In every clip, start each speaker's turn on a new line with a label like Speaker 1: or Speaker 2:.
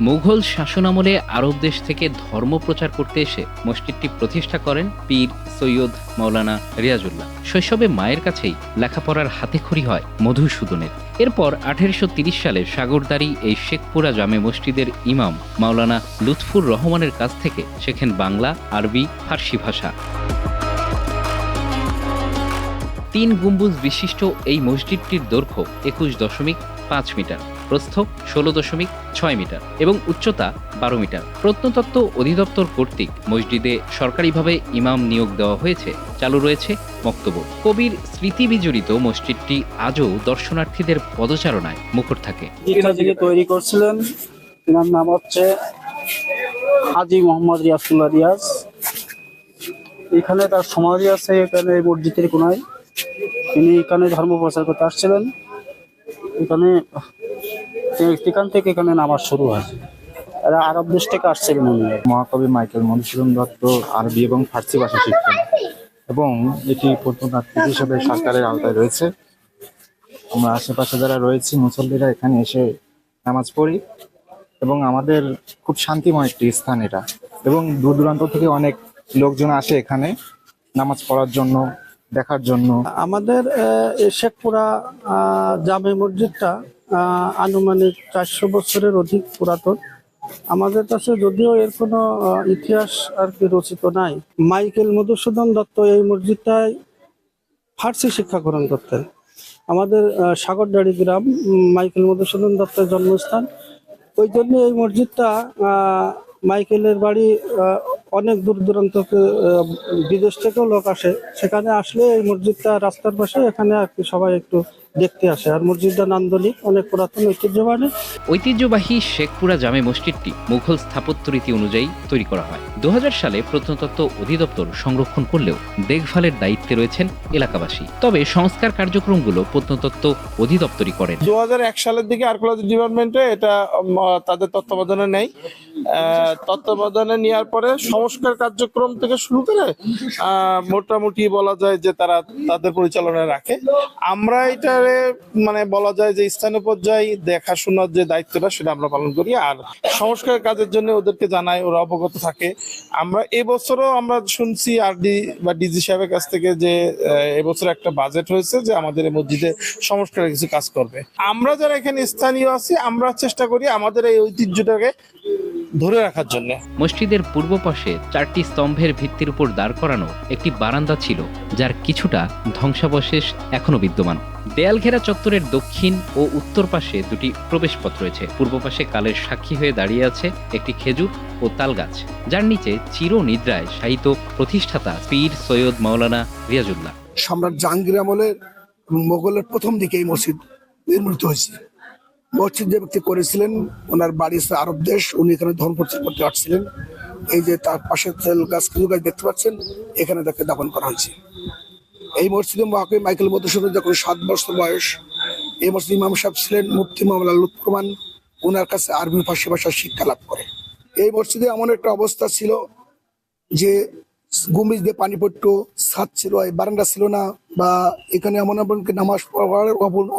Speaker 1: মুঘল শাসনামলে আরব দেশ থেকে ধর্ম প্রচার করতে এসে মসজিদটি প্রতিষ্ঠা করেন পীর সৈয়দ মাওলানা রিয়াজুল্লাহ। শৈশবে মায়ের কাছেই লেখাপড়ার হাতেখড়ি হয় মধুসূদনের। এরপর আঠেরোশো সালে সাগরদারি এই শেখপুরা জামে মসজিদের ইমাম মাওলানা লুৎফুর রহমানের কাছ থেকে শেখেন বাংলা, আরবি, ফার্সি ভাষা। তিন গম্বুজ বিশিষ্ট এই মসজিদটির দৈর্ঘ্য একুশ দশমিক পাঁচ মিটার। প্রস্থ ষোলো দশমিক ছয় মিটার এবং উচ্চতা বারো মিটার। প্রত্নতত্ত্ব অধিদপ্তর কর্তৃক মসজিদে সরকারিভাবে ইমাম নিয়োগ দেওয়া হয়েছে। চালু রয়েছে বক্তব্য কবির স্মৃতি বিজড়িত মসজিদটি আজও দর্শনার্থীদের পদচারণায় মুখর থাকে।
Speaker 2: তৈরি করছিলেন, তিনার নাম হচ্ছে হাজি মোহাম্মদ রিয়াসুল্লাহ রিয়াজ। এখানে তার সমাধি আছে, এখানে মসজিদের কোনায়। তিনি এখানে ধর্ম প্রচার করতে আসছিলেন। এখানে এখান থেকে এখানে নামাজ শুরু হয়। এরা আরব দেশ থেকে আসছিলেন উনি
Speaker 3: মহাকবি মাইকেল মধুসূদন দত্ত আরবি এবং ফার্সি ভাষা শিখতেন এবং এটি প্রত্নতাত্ত্বিক হিসেবে সরকারের আওতায় রয়েছে। আমরা আশেপাশে যারা রয়েছি মুসল্লিরা এখানে এসে নামাজ পড়ি। এবং আমাদের খুব শান্তিময় একটি স্থান এটা। এবং দূর দূরান্ত থেকে অনেক লোকজন আসে এখানে নামাজ পড়ার জন্য দেখার জন্য।
Speaker 2: আমাদের শেখপুরা জামে মসজিদটা আনুমানিক চারশো বছরের অধিক পুরাতন। আমাদের কাছে যদিও এর কোনো ইতিহাস আর কি রচিত নাই। মাইকেল মধুসূদন দত্ত এই মসজিদটায় ফার্সি শিক্ষা গ্রহণ করতেন। আমাদের আহ, সাগরদাড়ি গ্রাম মাইকেল মধুসূদন দত্তের জন্মস্থান। ওই জন্য এই মসজিদটা মাইকেলের বাড়ি অনেক দূর দূরান্ত বিদেশ থেকেও লোক আসে। সেখানে আসলে এই মসজিদটা রাস্তার পাশে এখানে আর কি সবাই একটু দেখতে আসে। আর মসজিদটা নান্দনিক অনেক পুরাতন ঐতিহ্যবাহী।
Speaker 1: ঐতিহ্যবাহী শেখপুরা জামে মসজিদটি মুঘল স্থাপত্য রীতি অনুযায়ী তৈরি করা হয়। দু হাজার সালে প্রত্নতত্ত্ব অধিদপ্তর সংরক্ষণ করলেও দেখভালের দায়িত্বে রয়েছেন এলাকাবাসী। তবে সংস্কার কার্যক্রমগুলো প্রত্নতত্ত্ব অধিদপ্তরই করেন।
Speaker 4: দু হাজার এক সালের দিকে আর্কোলজি ডিপার্টমেন্টে এটা তাদের তত্ত্বাবধানে নেই। তত্ত্বাবধানে নেওয়ার পরে সংস্কার কার্যক্রম থেকে শুরু করে মোটামুটি বলা যায় যে তারা তাদের পরিচালনায় রাখে। আমরা এটারে মানে বলা যায় যে স্থানীয় পর্যায়ে দেখাশোনার যে দায়িত্বটা সেটা আমরা পালন করি। আর সংস্কার কাজের জন্য ওদেরকে জানাই, ওরা অবগত থাকে। আমরা এবছরও আমরা শুনছি আরডি বা ডিজি সাহেবের কাছ থেকে যে এবছর একটা বাজেট হয়েছে যে আমাদের মসজিদে সংস্কারের কিছু কাজ করবে। আমরা যারা এখানে স্থানীয় আছি, আমরা চেষ্টা করি আমাদের এই ঐতিহ্যটাকে ধরে রাখার জন্য।
Speaker 1: মসজিদের পূর্ব পাশে চারটি স্তম্ভের ভিত্তির উপর দাঁড় করানো একটি বারান্দা ছিল যার কিছুটা ধ্বংসাবশেষ এখনও বিদ্যমান। দেয়াল ঘেরা চত্বরের দক্ষিণ ও উত্তর পাশে দুটি প্রবেশপথ রয়েছে। পূর্ব পাশে কালের সাক্ষী হয়ে দাঁড়িয়ে আছে একটি খেজুর ও তাল গাছ যার নিচে চির নিদ্রায় শায়িত প্রতিষ্ঠাতা পীর সৈয়দ মাওলানা রিয়াজুল্লাহ।
Speaker 5: সম্রাট জাহাঙ্গীর আমলের মোগলের প্রথম দিকে এই মসজিদ নির্মিত হয়েছে। মসজিদ যে ব্যক্তি করেছিলেন, ওনার বাড়ি হচ্ছে আরব দেশ, উনি এখানে ধর্ম প্রচার করতে আসছিলেন। এই যে তার পাশে তেল গাছ খেজুর গাছ দেখতে পাচ্ছেন, এখানে তাকে দাপন করা হয়েছে। এই মসজিদে মহাকবি মাইকেল মধুসূদন যখন সাত বছর বয়স, এই মসজিদ ইমাম সাহেব ছিলেন, মুফতি মামলা লুৎফরমান ওনার কাছে আরবি ফার্সি ভাষার শিক্ষা লাভ করে। এই মসজিদে এমন একটা অবস্থা ছিল যে গুমিজ দিয়ে পানি পড়তো, ছাদ ছিল বারান্দা ছিল না, বা এখানে এমন এমন নামাজ পড়ার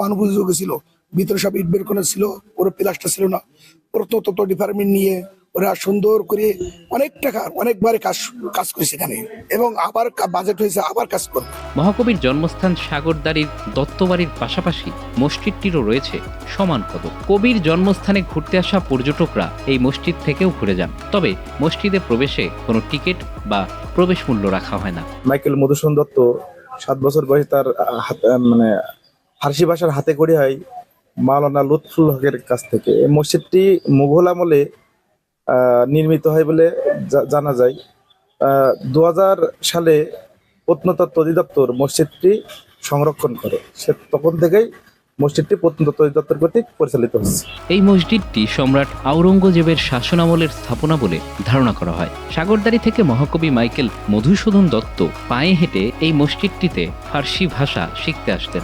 Speaker 5: অনুপযোগী ছিল। ভিতরে সব ইট বের করা ছিল ওর প্লাস্টার ছিল না। প্রত্নতত্ত্ব ডিপার্টমেন্ট নিয়ে ওরা সুন্দর করে অনেক টাকা অনেকবারে কাজ কাজ করেছে এখানে। এবং আবার বাজেট হয়েছে আবার কাজ করবে।
Speaker 1: মহাকবির জন্মস্থান সাগরদারির দত্তবাড়ির পাশাপাশি মসজিদটিরও রয়েছে সমান কদর কবির জন্মস্থানে ঘুরতে আসা পর্যটকরা এই মসজিদ থেকেও ঘুরে যান। তবে মসজিদে প্রবেশে কোনো টিকিট বা প্রবেশ মূল্য রাখা হয় না।
Speaker 6: মাইকেল মধুসূদন দত্ত সাত বছর বয়সে তার মানে ফার্সি ভাষার হাতে করি হয় মাওলানা লুৎফুল হকের কাছ থেকে। এই মসজিদটি মুঘল আমলে নির্মিত হয় বলে জানা যায়। দু সালে প্রত্নতত্ত্ব অধিদপ্তর মসজিদটি সংরক্ষণ করে। সে তখন থেকেই মসজিদটি প্রত্নতত্ত্ব অধিদপ্তর কর্তৃক পরিচালিত হচ্ছে।
Speaker 1: এই মসজিদটি সম্রাট আওরঙ্গজেবের শাসনামলের স্থাপনা বলে ধারণা করা হয়। সাগরদারি থেকে মহাকবি মাইকেল মধুসূদন দত্ত পায়ে হেঁটে এই মসজিদটিতে ফার্সি ভাষা শিখতে আসতেন।